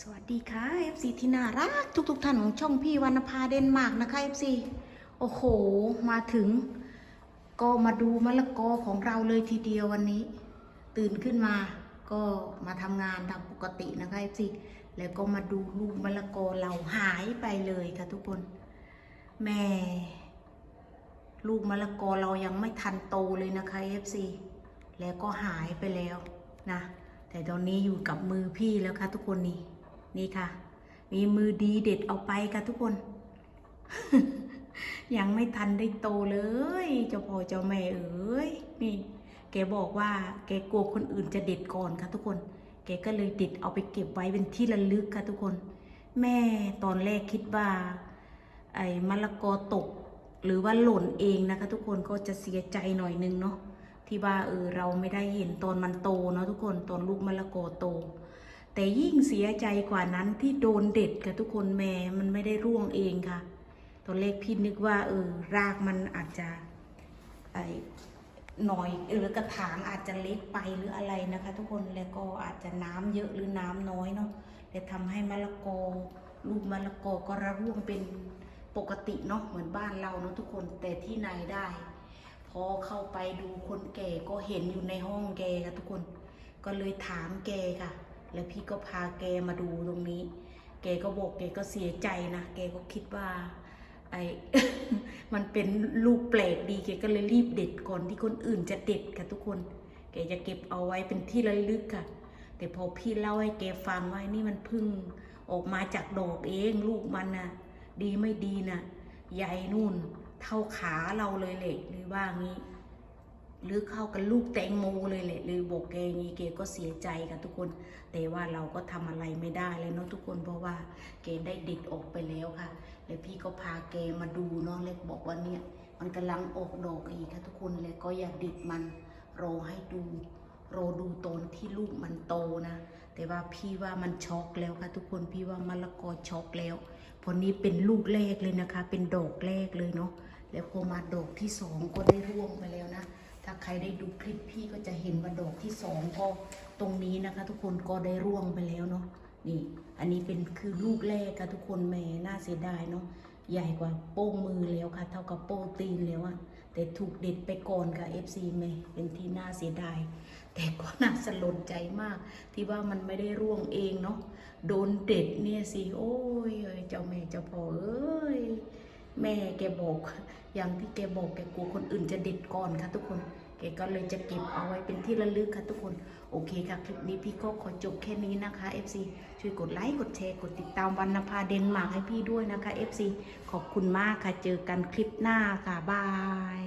สวัสดีค่ะ FC ที่น่ารักทุกๆท่านของช่องพี่วรรณภาเดนมาร์กนะคะ FC โอ้โห มาถึง ก็มาดูมะละกอของเราเลยทีเดียววันนี้ ตื่นขึ้นมาก็มาทำงานตามปกตินะคะ FC แล้วก็มาดูลูกมะละกอเราหายไปเลยค่ะทุกคนแม่ลูกมะละกอเรายังไม่ทันโตเลยนะคะ FC แล้วก็หายไปแล้วนะ แต่ตอนนี้อยู่กับมือพี่แล้วค่ะทุกคนนี่ นี่ค่ะ มีมือดีเด็ดเอาไปค่ะทุกคน ยังไม่ทันได้โตเลย เจ้าพ่อเจ้าแม่เอ้ยนี่แกบอกว่า แกกลัวคนอื่นจะเด็ดก่อนค่ะทุกคน แกก็เลยเด็ดเอาไปเก็บไว้เป็นที่ระลึกค่ะทุกคน แม่ตอนแรกคิดว่า ไอ้มะละกอตก หรือว่าหล่นเองนะคะ ทุกคนก็จะเสียใจหน่อยนึงเนาะที่ว่าเออเราไม่ได้เห็นตอนมันโตเนาะทุกคนตอนลูกมะละกอโต แต่ยิ่งเสียใจกว่านั้นที่โดนเด็ดค่ะทุกคนแม่มันไม่ได้ร่วงเองค่ะ ตอนแรกพี่นึกว่าเออรากมันอาจจะไอหน่อยหรือกระถางอาจจะเล็กไปหรืออะไรนะคะ ทุกคนแล้วก็อาจจะน้ำเยอะหรือน้ำน้อยเนาะเลยทำให้มะละกอลูกมะละกอก็ระร่วงเป็นปกติเนาะเหมือนบ้านเราเนาะทุกคนแต่ที่ไหนได้ พอเข้าไปดูคนแก่ก็เห็นอยู่ในห้องแกค่ะทุกคน ก็เลยถามแกค่ะ แล้วพี่ก็พาแกมาดูตรงนี้ แกก็บอกแกก็เสียใจนะ แกก็คิดว่าไอ้มันเป็นลูกแปลกดีแกก็เลยรีบเด็ดก่อนที่คนอื่นจะเด็ดค่ะทุกคน แกจะเก็บเอาไว้เป็นที่ระลึกค่ะ แต่พอพี่เล่าให้แกฟังว่านี่มันพึ่งออกมาจากดอกเองลูกมันนะดีไม่ดีนะใหญ่นู่น เท่าขาเราเลยแหละหรือว่างี้ หรือเข้ากับลูกแตงโมเลยแหละหรือบอกแกอย่างงี้แกก็เสียใจค่ะทุกคน แต่ว่าเราก็ทำอะไรไม่ได้เลยเนาะทุกคนเพราะว่าแกได้เดิดออกไปแล้วค่ะ แล้วพี่ก็พาแกมาดูเนาะแล้วบอกว่าเนี่ย มันกำลังออกดอกอีกค่ะทุกคนแล้วก็อย่าดิดมันรอให้ดูรอดูตอนที่ลูกมันโตนะ แต่ว่าพี่ว่ามันช็อกแล้วค่ะทุกคนพี่ว่ามะละกอช็อกแล้วเพราะนี้เป็นลูกแรกเลยนะคะ เป็นดอกแรกเลยเนาะแล้วพอมาดอกที่สองก็ได้ร่วงไปแล้วนะ ถ้าใครได้ดูคลิปพี่ก็จะเห็นว่าดอกที่สองก็ตรงนี้นะคะ ทุกคนก็ได้ร่วงไปแล้วเนาะนี่ อันนี้เป็นคือลูกแรกค่ะทุกคนแม่น่าเสียดายเนาะใหญ่กว่าโป้งมือแล้วค่ะ เท่ากับโป้งตีนแล้วอะแต่ถูกเด็ดไปก่อนค่ะ FC แม่เป็นที่น่าเสียดาย แต่ก็น่าสลดใจมาก ที่ว่ามันไม่ได้ร่วงเองเนาะโดนเด็ดเนี่ยสิโอ้ยเอ้ยเจ้าแม่เจ้าพ่อเอ้ย แม่แกบอก อย่างที่แกบอกแกกลัวคนอื่นจะเด็ดก่อนค่ะทุกคนแกก็เลยจะเก็บเอาไว้เป็นที่ระลึกค่ะทุกคน โอเคค่ะ คลิปนี้พี่ก็ขอจบแค่นี้นะคะ FC ช่วยกดไลค์กดแชร์กดติดตามวันนภาเดนมาร์กให้พี่ด้วยนะคะ FC ขอบคุณมากค่ะเจอกันคลิปหน้าค่ะบาย